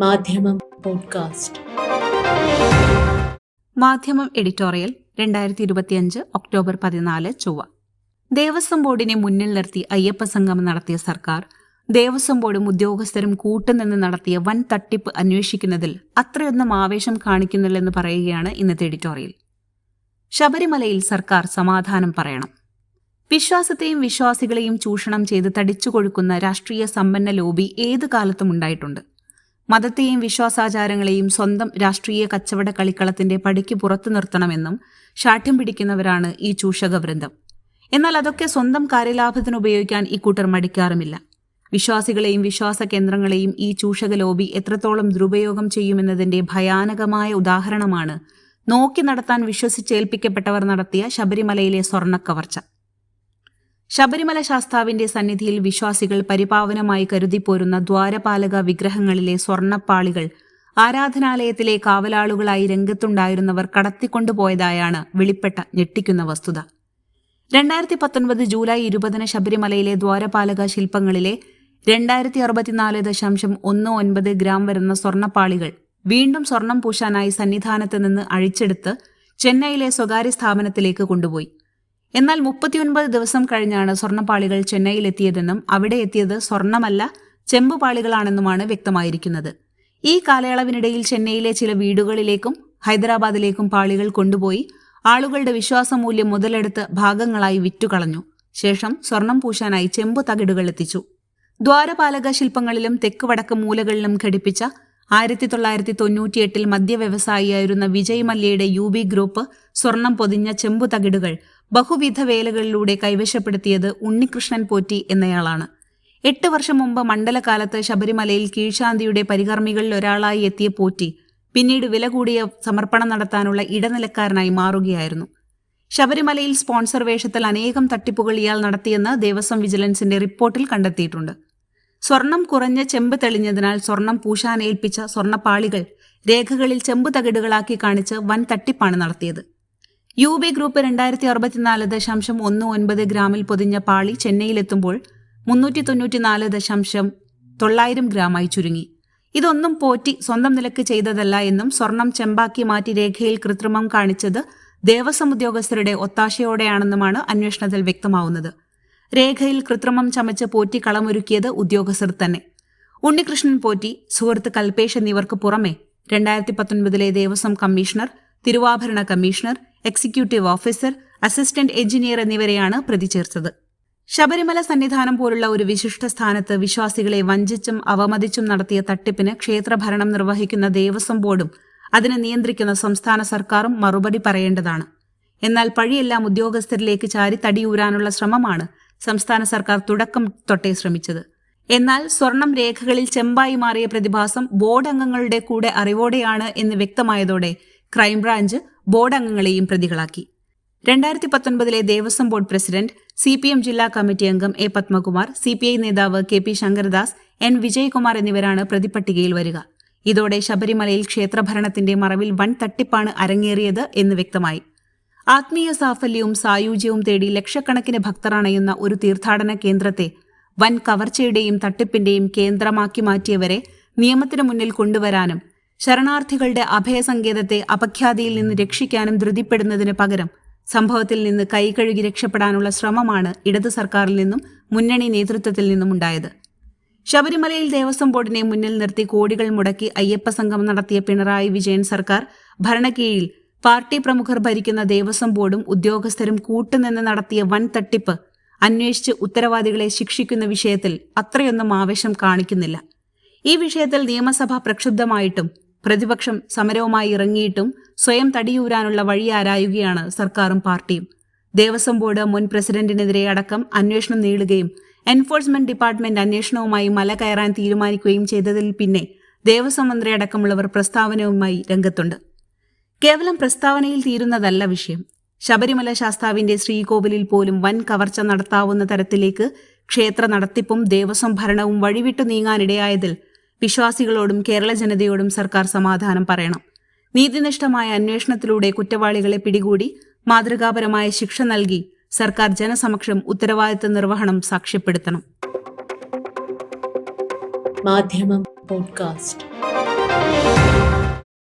മാധ്യമം പോഡ്കാസ്റ്റ്. മാധ്യമം എഡിറ്റോറിയൽ രണ്ടായിരത്തി ഇരുപത്തിയഞ്ച് ഒക്ടോബർ പതിനാല് ചൊവ്വ. ദേവസ്വം ബോർഡിനെ മുന്നിൽ നിർത്തി അയ്യപ്പ സംഗമം നടത്തിയ സർക്കാർ ദേവസ്വം ബോർഡും ഉദ്യോഗസ്ഥരും കൂട്ടുനിന്ന് നടത്തിയ വൻ തട്ടിപ്പ് അന്വേഷിക്കുന്നതിൽ അത്രയൊന്നും ആവേശം കാണിക്കുന്നില്ലെന്ന് പറയുകയാണ് ഇന്നത്തെ എഡിറ്റോറിയൽ. ശബരിമലയിൽ സർക്കാർ സമാധാനം പറയണം. വിശ്വാസത്തെയും വിശ്വാസികളെയും ചൂഷണം ചെയ്ത് തടിച്ചുകൊഴുക്കുന്ന രാഷ്ട്രീയ സമ്പന്ന ലോബി ഏതു കാലത്തും ഉണ്ടായിട്ടുണ്ട്? മതത്തെയും വിശ്വാസാചാരങ്ങളെയും സ്വന്തം രാഷ്ട്രീയ കച്ചവട കളിക്കളത്തിന്റെ പടിക്ക് പുറത്തു നിർത്തണമെന്നും ശാഠ്യം പിടിക്കുന്നവരാണ് ഈ ചൂഷക വൃന്ദം എന്നാൽ അതൊക്കെ സ്വന്തം കാര്യലാഭത്തിന് ഉപയോഗിക്കാൻ ഇക്കൂട്ടർ മടിക്കാറുമില്ല. വിശ്വാസികളെയും വിശ്വാസ കേന്ദ്രങ്ങളെയും ഈ ചൂഷക ലോബി എത്രത്തോളം ദുരുപയോഗം ചെയ്യുമെന്നതിന്റെ ഭയാനകമായ ഉദാഹരണമാണ് നോക്കി നടത്താൻ വിശ്വസിച്ചേൽപ്പിക്കപ്പെട്ടവർ നടത്തിയ ശബരിമലയിലെ സ്വർണക്കവർച്ച. ശബരിമല ശാസ്താവിന്റെ സന്നിധിയിൽ വിശ്വാസികൾ പരിപാവനമായി കരുതിപ്പോരുന്ന ദ്വാരപാലക വിഗ്രഹങ്ങളിലെ സ്വർണപ്പാളികൾ ആരാധനാലയത്തിലെ കാവലാളുകളായി രംഗത്തുണ്ടായിരുന്നവർ കടത്തിക്കൊണ്ടുപോയതായാണ് വെളിപ്പെട്ട ഞെട്ടിക്കുന്ന വസ്തുത. രണ്ടായിരത്തി പത്തൊൻപത് ജൂലൈ ഇരുപതിന് ശബരിമലയിലെ ദ്വാരപാലക ശില്പങ്ങളിലെ രണ്ടായിരത്തി അറുപത്തിനാല് ദശാംശം ഒന്ന് ഒൻപത് ഗ്രാം വരുന്ന സ്വർണപ്പാളികൾ വീണ്ടും സ്വർണം പൂശാനായി സന്നിധാനത്ത് നിന്ന് അഴിച്ചെടുത്ത് ചെന്നൈയിലെ സ്വകാര്യ സ്ഥാപനത്തിലേക്ക് കൊണ്ടുപോയി. എന്നാൽ മുപ്പത്തിയൊൻപത് ദിവസം കഴിഞ്ഞാണ് സ്വർണപാളികൾ ചെന്നൈയിൽ എത്തിയതെന്നും അവിടെ എത്തിയത് സ്വർണമല്ല ചെമ്പുപാളികളാണെന്നുമാണ് വ്യക്തമായിരിക്കുന്നത്. ഈ കാലയളവിനിടയിൽ ചെന്നൈയിലെ ചില വീടുകളിലേക്കും ഹൈദരാബാദിലേക്കും പാളികൾ കൊണ്ടുപോയി ആളുകളുടെ വിശ്വാസമൂല്യം മുതലെടുത്ത് ഭാഗങ്ങളായി വിറ്റുകളഞ്ഞു. ശേഷം സ്വർണം പൂശാനായി ചെമ്പു തകിടുകൾ എത്തിച്ചു. ദ്വാരപാലക ശില്പങ്ങളിലും തെക്ക് വടക്ക് മൂലകളിലും ഘടിപ്പിച്ച ആയിരത്തി തൊള്ളായിരത്തി തൊണ്ണൂറ്റിയെട്ടിൽ മദ്യവ്യവസായിയായിരുന്ന വിജയ് മല്യയുടെ യു ബി ഗ്രൂപ്പ് സ്വർണം പൊതിഞ്ഞ ചെമ്പു തകിടുകൾ ബഹുവിധ വേലകളിലൂടെ കൈവശപ്പെടുത്തിയത് ഉണ്ണികൃഷ്ണൻ പോറ്റി എന്നയാളാണ്. എട്ട് വർഷം മുമ്പ് മണ്ഡലകാലത്ത് ശബരിമലയിൽ കീഴ്ശാന്തിയുടെ പരികർമ്മികളിൽ ഒരാളായി എത്തിയ പോറ്റി പിന്നീട് വില കൂടിയ സമർപ്പണം നടത്താനുള്ള ഇടനിലക്കാരനായി മാറുകയായിരുന്നു. ശബരിമലയിൽ സ്പോൺസർ വേഷത്തിൽ അനേകം തട്ടിപ്പുകൾ ഇയാൾ നടത്തിയെന്ന് ദേവസ്വം വിജിലൻസിന്റെ റിപ്പോർട്ടിൽ കണ്ടെത്തിയിട്ടുണ്ട്. സ്വർണം കുറഞ്ഞ ചെമ്പ് തെളിഞ്ഞതിനാൽ സ്വർണം പൂശാനേൽപ്പിച്ച സ്വർണപ്പാളികൾ രേഖകളിൽ ചെമ്പ് തകിടുകളാക്കി കാണിച്ച് വൻ തട്ടിപ്പാണ് നടത്തിയത്. യു ബി ഗ്രൂപ്പ് രണ്ടായിരത്തി അറുപത്തിനാല് ദശാംശം ഒന്ന് ഒൻപത് ഗ്രാമിൽ പൊതിഞ്ഞ പാളി ചെന്നൈയിലെത്തുമ്പോൾ മുന്നൂറ്റി തൊണ്ണൂറ്റിനാല് ദശാംശം തൊള്ളായിരം ഗ്രാമായി ചുരുങ്ങി. ഇതൊന്നും പോറ്റി സ്വന്തം നിലയ്ക്ക് ചെയ്തതല്ല എന്നും സ്വർണം ചെമ്പാക്കി മാറ്റി രേഖയിൽ കൃത്രിമം കാണിച്ചത് ദേവസ്വം ഉദ്യോഗസ്ഥരുടെ ഒത്താശയോടെയാണെന്നുമാണ് അന്വേഷണത്തിൽ വ്യക്തമാവുന്നത്. രേഖയിൽ കൃത്രിമം ചമച്ച് പോറ്റി കളമൊരുക്കിയത് ഉദ്യോഗസ്ഥർ തന്നെ. ഉണ്ണികൃഷ്ണൻ പോറ്റി സുഹൃത്ത് കൽപേഷ് എന്നിവർക്ക് പുറമെ രണ്ടായിരത്തി പത്തൊൻപതിലെ ദേവസ്വം കമ്മീഷണർ തിരുവാഭരണ commissioner executive officer assistant engineer എന്നിവരെയാണ് പ്രതി ചേർത്തത് ശബരിമല സന്നിധാനം പോലുള്ള ഒരു വിശിഷ്ട സ്ഥാനത്ത് വിശ്വാസികളെ വഞ്ചിച്ചും അവമതിച്ചും നടത്തിയ തട്ടിപ്പിന് ക്ഷേത്രഭരണം നിർവഹിക്കുന്ന ദേവസ്വം ബോർഡും അതിനെ നിയന്ത്രിക്കുന്ന സംസ്ഥാന സർക്കാരും മറുപടി പറയേണ്ടതാണ്. എന്നാൽ പഴിയെല്ലാം ഉദ്യോഗസ്ഥരിലേക്ക് ചാരി തടിയൂരാനുള്ള ശ്രമമാണ് സംസ്ഥാന സർക്കാർ തുടക്കം തൊട്ടേ ശ്രമിച്ചത്. എന്നാൽ സ്വർണം രേഖകളിൽ ചെമ്പായി മാറിയ പ്രതിഭാസം ബോർഡ് അംഗങ്ങളുടെ കൂടെ അറിവോടെയാണ് എന്ന് വ്യക്തമായതോടെ ക്രൈംബ്രാഞ്ച് ബോർഡ് അംഗങ്ങളെയും പ്രതികളാക്കി. രണ്ടായിരത്തി പത്തൊൻപതിലെ Devaswom board president C P M ജില്ലാ കമ്മിറ്റി അംഗം A Padmakumar C P I നേതാവ് K P Sankaradas N Vijayakumar എന്നിവരാണ് പ്രതിപട്ടികയിൽ വരിക. ഇതോടെ ശബരിമലയിൽ ക്ഷേത്രഭരണത്തിന്റെ മറവിൽ വൻ തട്ടിപ്പാണ് അരങ്ങേറിയത് എന്ന് വ്യക്തമായി. ആത്മീയ സാഫല്യവും സായുജ്യവും തേടി ലക്ഷക്കണക്കിന് ഭക്തർ അണയുന്ന ഒരു തീർത്ഥാടന കേന്ദ്രത്തെ വൻ കവർച്ചയുടെയും തട്ടിപ്പിന്റെയും കേന്ദ്രമാക്കി മാറ്റിയവരെ നിയമത്തിന് മുന്നിൽ കൊണ്ടുവരാനും ശരണാർത്ഥികളുടെ അഭയസങ്കേതത്തെ അപഖ്യാതിയിൽ നിന്ന് രക്ഷിക്കാനും ധൃതിപ്പെടുന്നതിന് പകരം സംഭവത്തിൽ നിന്ന് കൈകഴുകി രക്ഷപ്പെടാനുള്ള ശ്രമമാണ് ഇടതു സർക്കാരിൽ നിന്നും മുന്നണി നേതൃത്വത്തിൽ നിന്നും ഉണ്ടായത്. ശബരിമലയിൽ ദേവസ്വം ബോർഡിനെ മുന്നിൽ നിർത്തി കോടികൾ മുടക്കി അയ്യപ്പ സംഘം നടത്തിയ പിണറായി വിജയൻ സർക്കാർ ഭരണകീഴിൽ പാർട്ടി പ്രമുഖർ ഭരിക്കുന്ന ദേവസ്വം ബോർഡും ഉദ്യോഗസ്ഥരും കൂട്ടുനിന്ന് നടത്തിയ വൻ തട്ടിപ്പ് അന്വേഷിച്ച് ഉത്തരവാദികളെ ശിക്ഷിക്കുന്ന വിഷയത്തിൽ അത്രയൊന്നും ആവേശം കാണിക്കുന്നില്ല. ഈ വിഷയത്തിൽ നിയമസഭ പ്രക്ഷുബ്ധമായിട്ടും പ്രതിപക്ഷം സമരവുമായി ഇറങ്ങിയിട്ടും സ്വയം തടിയൂരാനുള്ള വഴി ആരായുകയാണ് സർക്കാരും പാർട്ടിയും. ദേവസ്വം ബോർഡ് മുൻ പ്രസിഡന്റിനെതിരെ അടക്കം അന്വേഷണം നീളുകയും എൻഫോഴ്സ്മെന്റ് ഡിപ്പാർട്ട്മെന്റ് അന്വേഷണവുമായി മല കയറാൻ തീരുമാനിക്കുകയും ചെയ്തതിൽ പിന്നെ ദേവസ്വം മന്ത്രി അടക്കമുള്ളവർ പ്രസ്താവനവുമായി രംഗത്തുണ്ട്. കേവലം പ്രസ്താവനയിൽ തീരുന്നതല്ല വിഷയം. ശബരിമല ശാസ്താവിന്റെ ശ്രീകോവിലിൽ പോലും വൻ കവർച്ച നടത്താവുന്ന തരത്തിലേക്ക് ക്ഷേത്ര നടത്തിപ്പും ദേവസ്വം ഭരണവും വഴിവിട്ടു നീങ്ങാനിടയായതിൽ വിശ്വാസികളോടും കേരള ജനതയോടും സർക്കാർ സമാധാനം പറയണം നീതിനിഷ്ഠമായ അന്വേഷണത്തിലൂടെ കുറ്റവാളികളെ പിടികൂടി മാതൃകാപരമായ ശിക്ഷ നൽകി സർക്കാർ ജനസമക്ഷം ഉത്തരവാദിത്ത നിർവഹണം സാക്ഷ്യപ്പെടുത്തണം മാധ്യമം Podcast.